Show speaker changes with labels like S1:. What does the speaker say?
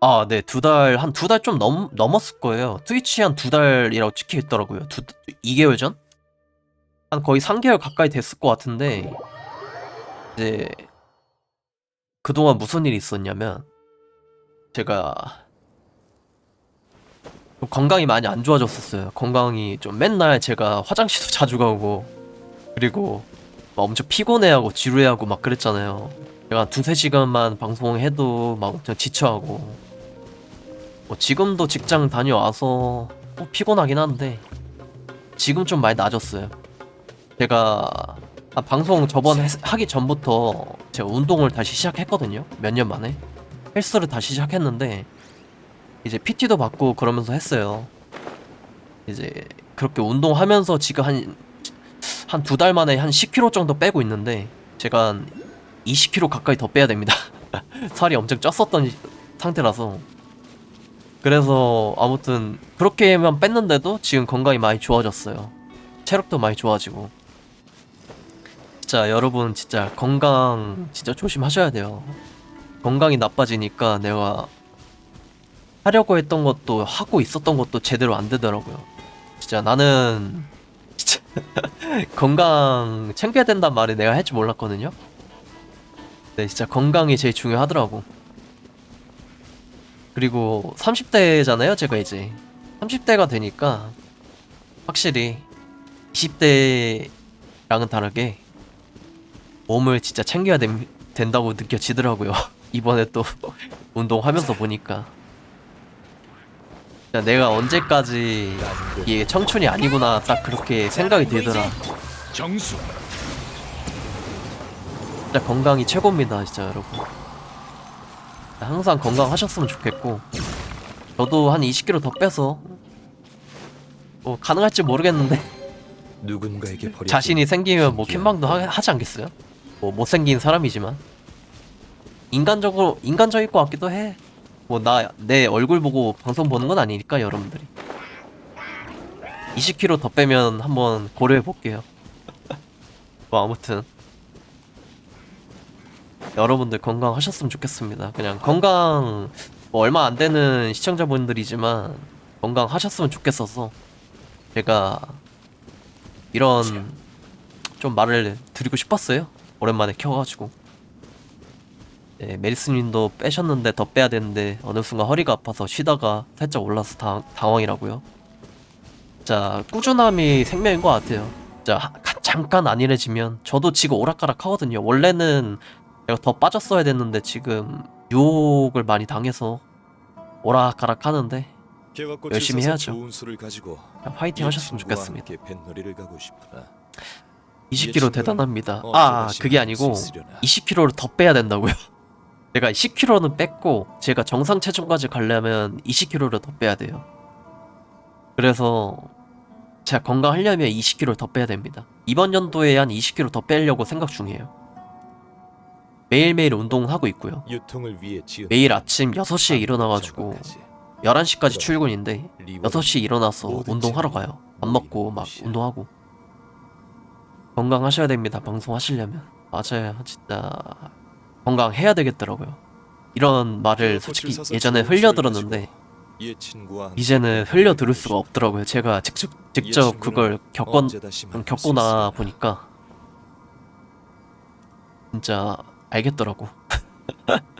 S1: 아, 네, 두 달, 한두달좀 넘, 넘었을 거예요. 트위치 한두 달이라고 찍혀 있더라고요. 두, 2개월 전? 한 거의 3개월 가까이 됐을 것 같은데, 이제, 그동안 무슨 일이 있었냐면, 제가, 좀 건강이 많이 안 좋아졌었어요. 건강이 좀 맨날 제가 화장실도 자주 가고, 그리고 막 엄청 피곤해하고 지루해하고 막 그랬잖아요. 제가 한 두세 시간만 방송해도 막 엄청 지쳐하고, 뭐 지금도 직장 다녀와서 뭐 피곤하긴 한데 지금 좀 많이 나아졌어요. 제가 아, 방송 저번 했- 하기 전부터 제가 운동을 다시 시작했거든요. 몇 년 만에 헬스를 다시 시작했는데 이제 PT도 받고 그러면서 했어요. 이제 그렇게 운동하면서 지금 한 한 두 달 만에 한 10kg 정도 빼고 있는데 제가 한 20kg 가까이 더 빼야 됩니다. 살이 엄청 쪘었던 상태라서 그래서 아무튼 그렇게만 뺐는데도 지금 건강이 많이 좋아졌어요. 체력도 많이 좋아지고. 진짜 여러분 진짜 건강 진짜 조심하셔야 돼요. 건강이 나빠지니까 내가 하려고 했던 것도 하고 있었던 것도 제대로 안 되더라고요. 진짜 나는 진짜 건강 챙겨야 된단 말을 내가 할 줄 몰랐거든요. 네, 진짜 건강이 제일 중요하더라고. 그리고 30대잖아요, 제가 이제. 30대가 되니까 확실히 20대랑은 다르게 몸을 진짜 챙겨야 됨- 된다고 느껴지더라고요. 이번에 또 운동하면서 보니까. 내가 언제까지 이게 청춘이 아니구나 딱 그렇게 생각이 들더라.
S2: 정수
S1: 진짜 건강이 최고입니다, 진짜 여러분. 항상 건강하셨으면 좋겠고, 저도 한 20kg 더 빼서, 뭐, 가능할지 모르겠는데,
S3: 누군가에게 버려
S1: 자신이 생기면 뭐, 캔방도 하, 하지 않겠어요? 뭐, 못생긴 사람이지만. 인간적으로, 인간적일 것 같기도 해. 뭐, 나, 내 얼굴 보고 방송 보는 건 아니니까, 여러분들이. 20kg 더 빼면 한번 고려해 볼게요. 뭐, 아무튼. 여러분들 건강하셨으면 좋겠습니다. 그냥 건강 뭐 얼마 안 되는 시청자분들이지만 건강하셨으면 좋겠어서 제가 이런 좀 말을 드리고 싶었어요. 오랜만에 켜가지고 네, 메리스님도 빼셨는데 더 빼야 되는데 어느 순간 허리가 아파서 쉬다가 살짝 올라서 당, 당황이라고요. 자 꾸준함이 생명인 것 같아요. 자 잠깐 안일해지면 저도 지금 오락가락 하거든요. 원래는 내가 더 빠졌어야 됐는데 지금 유혹을 많이 당해서 오락가락 하는데 열심히 해야죠.
S3: 좋은 수를 가지고
S1: 그냥 파이팅
S3: 이
S1: 하셨으면 좋겠습니다.
S3: 뱃놀이를 가고 싶으나
S1: 20kg 대단합니다.
S3: 어,
S1: 아 그게 아니고
S3: 있으려나.
S1: 20kg를 더 빼야 된다고요. 제가 10kg는 뺐고 제가 정상 체중까지 가려면 20kg를 더 빼야 돼요. 그래서 제가 건강하려면 20kg를 더 빼야 됩니다. 이번 연도에 한 20kg 더 빼려고 생각 중이에요. 매일매일 운동하고 있고요.
S3: 유통을 위해 지은
S1: 매일 아침 6시에 일어나가지고
S3: 정박하지.
S1: 11시까지 출근인데
S3: 리본은
S1: 6시에 일어나서 운동하러 가요. 밥 먹고 막 운동하고. 건강하셔야 됩니다. 방송하시려면. 맞아요. 진짜 건강해야 되겠더라고요. 이런 말을 솔직히 예전에
S3: 좋은
S1: 흘려
S3: 수를
S1: 들었는데
S3: 가지고 이 친구와 함께
S1: 이제는 흘려 들을 수가 없더라고요. 제가 직접 직접 그걸 겪건 겪고나
S3: 있을까?
S1: 보니까 진짜 알겠더라고.